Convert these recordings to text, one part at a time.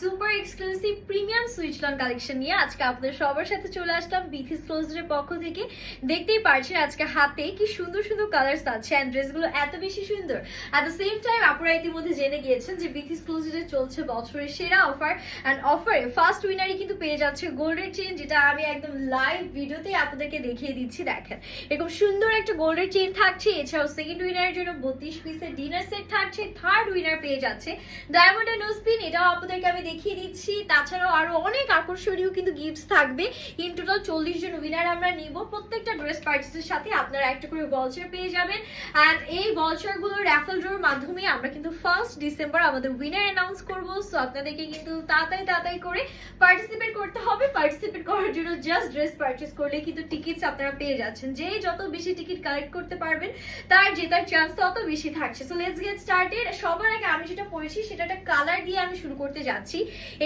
Super exclusive premium Swiss lawn collection নিয়ে আজকে আপনাদের সবার সাথে চলে আসলাম বিথিস ক্লোজের পক্ষ থেকে। দেখতেই পারছেন আজকে হাতে কি সুন্দর সুন্দর কালার্স আছে অ্যান্ড ড্রেসগুলো এত বেশি সুন্দর। অ্যাট দ্য সেম টাইম আপনারা ইতিমধ্যে জেনে গিয়েছেন যে বিথিস ক্লোজে চলছে বছরের সেরা অফার অ্যান্ড অফারে ফার্স্ট উইনারই কিন্তু পেয়ে যাচ্ছে গোল্ডের চেন যেটা আমি একদম লাইভ ভিডিওতে আপনাদেরকে দেখিয়ে দিচ্ছি, দেখেন। এরকম সুন্দর একটা গোল্ডের চেন থাকছে, এছাড়াও সেকেন্ড উইনারের জন্য বত্রিশ পিসের ডিনার সেট থাকছে থার্ড উইনার পেয়ে যাচ্ছে। ডায়মন্ড এন্ড নোসপিন এটাও আপনাদেরকে আমি দেখিয়ে দিচ্ছি। তাছাড়াও আরও অনেক আকর্ষণীয় কিন্তু গিফটস থাকবে। ইন টোটাল চল্লিশ জন উইনার আমরা নিব। প্রত্যেকটা ড্রেস পার্চেসের সাথে আপনারা একটা করে ভলচার পেয়ে যাবেন। অ্যান্ড এই ভলচারগুলো র্যাফেল ড্রোর মাধ্যমে আমরা কিন্তু ফার্স্ট ডিসেম্বর আমাদের উইনার অ্যানাউন্স করব। সো আপনাদেরকে কিন্তু তাড়াতাড়ি তাড়াতাড়ি করে পার্টিসিপেট করতে হবে। পার্টিসিপেট করার জন্য জাস্ট ড্রেস পারচেস করলে কিন্তু টিকিটস আপনারা পেয়ে যাচ্ছেন। যে যত বেশি টিকিট কালেক্ট করতে পারবেন, তার জেতার চান্স তত বেশি থাকছে। সো লেটস গেট স্টার্টেড সবার আগে আমি যেটা পড়েছি সেটা একটা কালার দিয়ে আমি শুরু করতে যাচ্ছি।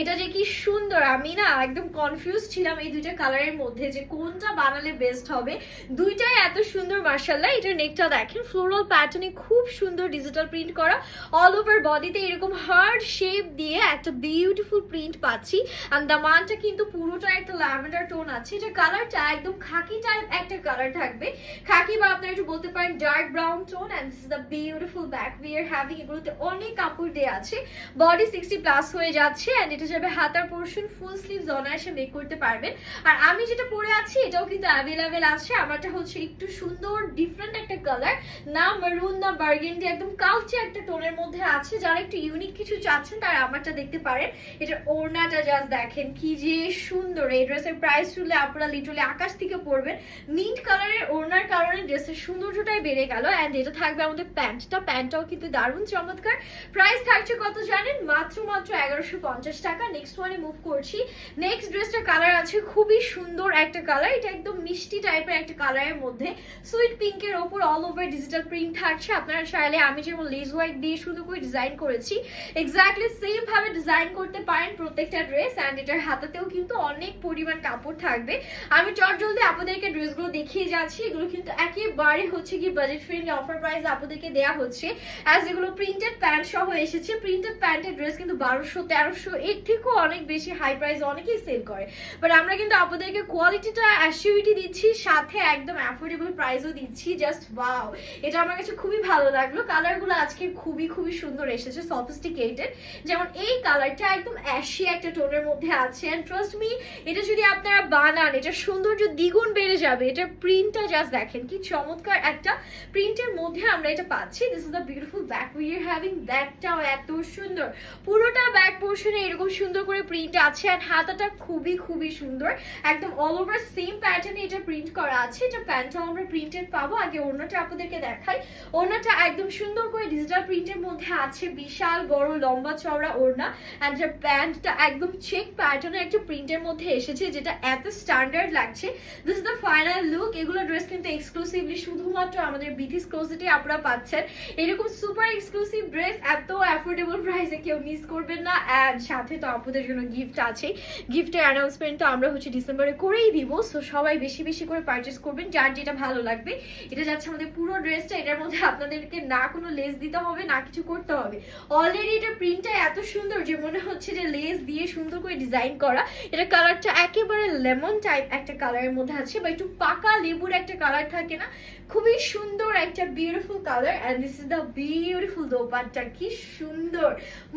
এটা যে কি সুন্দর, আমি না একদম কনফিউজ ছিলাম এই দুইটা কালারের মধ্যে যে কোনটা বানালে বেস্ট হবে। দুইটাই এত সুন্দর মার্শাল্লাহ এটার নেকটা দেখেন ফ্লোরাল প্যাটার্নে খুব সুন্দর ডিজিটাল প্রিন্ট করা। অল ওভার বডিতে এরকম হার্ড শেপ দিয়ে একটা বিউটিফুল প্রিন্ট পাচ্ছি। আর দামানটা কিন্তু পুরোটা একটা ল্যাভেন্ডার টোন আছে। এটা কালারটা একদম খাকি টাইপ একটা কালার থাকবে। খাকি বা আপনারা একটু বলতে পারেন dark brown tone and this is the beautiful back we are having এগুলোতে অনেক কাপড় দেওয়া আছে। বডি সিক্সটি প্লাস হয়ে যাচ্ছে। অ্যান্ড এটা যাবে হাতার পোর্শন ফুল স্লিভস অনায়াসে মেক করতে পারবেন। আর আমি যেটা পরে আছি, এটাও কিন্তু অ্যাভেলেবেল আছে। আমারটা হচ্ছে একটু সুন্দর ডিফারেন্ট একটা কালার না মারুন না বার্গেন্ডি একদম কালচে একটা টোনের মধ্যে আছে। যারা একটু ইউনিক কিছু চাচ্ছেন, তারা আমারটা দেখতে পারেন। এটার ওড়নাটা জাস্ট দেখেন, কি যে সুন্দর। এই ড্রেসের প্রাইস শুনলে আপনারা লিটারালি আকাশ থেকে পড়বেন মিন্ট কালারের ওড়নার কারণে ড্রেসের সৌন্দর্যটাই বেড়ে গেল অ্যান্ড এটা থাকবে আমাদের প্যান্টটা প্যান্টটাও কিন্তু দারুণ চমৎকার। প্রাইস থাকছে কত জানেন? মাত্র মাত্র এগারোশো পঞ্চাশ টাকা নেক্সট ওয়ানে মুভ করছি। নেক্সট ড্রেসটার কালার আছে খুবই সুন্দর একটা কালার এটা একদম মিষ্টি টাইপের একটা কালারের মধ্যে। সুইট পিঙ্কের ওপর অল ওভার ডিজিটাল প্রিন্ট থাকছে। আপনারা চাইলে আমি যেমন লেজ ওয়াইট দিয়ে শুরু করে ডিজাইন করেছি এক্স্যাক্টলি সেম ভাবে ডিজাইন করতে পারেন প্রত্যেকটা ড্রেস অ্যান্ড এটার হাতাতেও কিন্তু অনেক পরিমাণ কাপড় থাকবে। আমি চট জলদি আপনাদেরকে ড্রেসগুলো দেখিয়ে যাচ্ছি। এগুলো কিন্তু একেবারে হচ্ছে কি বাজেট ফ্রেন্ডলি অফার প্রাইস আপনাদেরকে দেওয়া হচ্ছে। অ্যাজ এগুলো প্রিন্টেড প্যান্ট সহ এসেছে প্রিন্টেড প্যান্টের ড্রেস কিন্তু বারোশো তেরোশো এর থেকেও অনেক বেশি হাই প্রাইস অনেকেই সেল করে। বাট আমরা কিন্তু আপনাদেরকে কোয়ালিটিটা অ্যাসিউরিটি দিচ্ছি, সাথে একদম অ্যাফোর্ডেবল প্রাইসও দিচ্ছি জাস্ট ওয়াও এটা আমার কাছে খুবই ভালো লাগল। কালারগুলো আজকে খুবই খুবই সুন্দর এসেছে সফিস্টিকেটেড যেমন এই কালারটা একদম অ্যাশি একটা টোনের মধ্যে আছে। অ্যান্ড ট্রাস্ট মি এটা যদি আপনারা বানান এটা সৌন্দর্য দ্বিগুণ বেড়ে যাবে। এটার প্রিন্টটা জাস্ট দেখেন, কি চমৎকার একটা প্রিন্টের মধ্যে আমরা এটা পাচ্ছি। This is the beautiful back we are having ব্যাকটাও এত সুন্দর। পুরোটা ব্যাক পোর্শনে এরকম সুন্দর করে প্রিন্ট আছে অ্যান্ড হাতাটা খুবই খুবই সুন্দর। একদম অল ওভার সেম প্যাটার্নে এটা প্রিন্ট করা আছে। এটা প্যান্টটাও আমরা প্রিন্টেড পাবো। আগে ওড়নাটা আপনাদেরকে দেখাই। ওড়নাটা একদম সুন্দর করে ডিজিটাল প্রিন্টের মধ্যে আছে। বিশাল, বড়, লম্বা চওড়া ওড়না। অ্যান্ড যে প্যান্টটা একদম চেক প্যাটার্নের একটা প্রিন্টের মধ্যে এসেছে, যেটা এত স্ট্যান্ডার্ড লাগছে। This is the final look এগুলো ড্রেস কিন্তু এক্সক্লুসিভলি শুধুমাত্র আমাদের বিথিস ক্লোজেটে আপনারা পাচ্ছেন। এরকম সুপার এক্সক্লুসিভ ড্রেস এত অ্যাফোর্ডেবল প্রাইসে কেউ মিস করবেন না। অ্যান্ড সাথে তো আপনাদের জন্য গিফট আছে গিফটের অ্যানাউন্সমেন্ট তো আমরা হচ্ছে ডিসেম্বরে করেই দিব। সো সবাই বেশি বেশি করে পারচেস করবেন, যার যেটা ভালো লাগবে। এটা যাচ্ছে আমাদের পুরো ড্রেসটা এটার মধ্যে আপনাদেরকে না কোনো লেস দিতে হবে, না কিছু করতে হবে। অলরেডি এটা প্রিন্টটা এত সুন্দর যে মনে হচ্ছে যে লেস দিয়ে সুন্দর করে ডিজাইন করা। এটা কালারটা একেবারে লেমন টাইপ একটা কালারের মধ্যে আছে, বা একটু পাকা লেবুর একটা কালার থাকে না? খুবই সুন্দর একটা beautiful colour and this is the beautiful dupatta. কি সুন্দর,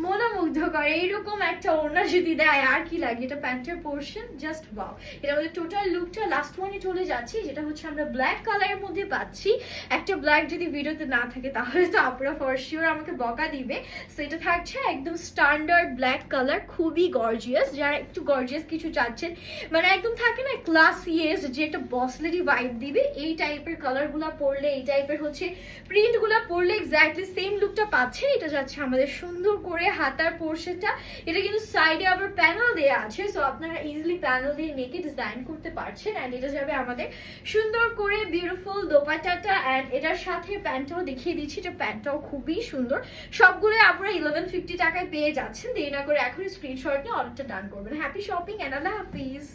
মনোমুগ্ধকর, এইরকম একটা ওড়না যদি দেয়, আর কি লাগে? এটা প্যান্টের পোর্শন জাস্ট বাও এটা আমাদের টোটাল লুকটা লাস্ট ওয়ানে চলে যাচ্ছি, যেটা হচ্ছে আমরা ব্ল্যাক কালারের মধ্যে পাচ্ছি। একটা ব্ল্যাক যদি ভিডিওতে না থাকে, তাহলে তো আপনারা ফর শিওর আমাকে বকা দিবে। সো এটা থাকছে একদম স্ট্যান্ডার্ড ব্ল্যাক কালার খুবই গর্জিয়াস যারা একটু গর্জিয়াস কিছু চাচ্ছেন মানে একদম থাকে না ক্লাস ইয়েস যে একটা বসলেরি ভাইব দিবে, এই টাইপের কালারগুলো পরলে, এই টাইপের হচ্ছে প্রিন্টগুলো পরলে এক্স্যাক্টলি সেম লুকটা পাচ্ছে। এটা যাচ্ছে আমাদের সুন্দর করে হাতার পোর্শনটা, এটা কিন্তু সাইডে আবার প্যানেল দেওয়া আছে সো আপনারা ইজিলি প্যানেল দিয়ে নেকে ডিজাইন করতে পারছেন অ্যান্ড এটা যাবে আমাদের সুন্দর করে বিউটিফুল দোপাটাটা অ্যান্ড এটার সাথে প্যান্টটাও দেখিয়ে দিচ্ছি, এটা প্যান্টটাও খুবই সুন্দর। সবগুলো আপনারা ইলেভেন ফিফটি টাকায় পেয়ে যাচ্ছেন, দেরি না করে এখন স্ক্রিনশট নিয়ে অর্ডারটা ডান করবেন। হ্যাপি শপিং অ্যান্ড আল্লাহ হাফিজ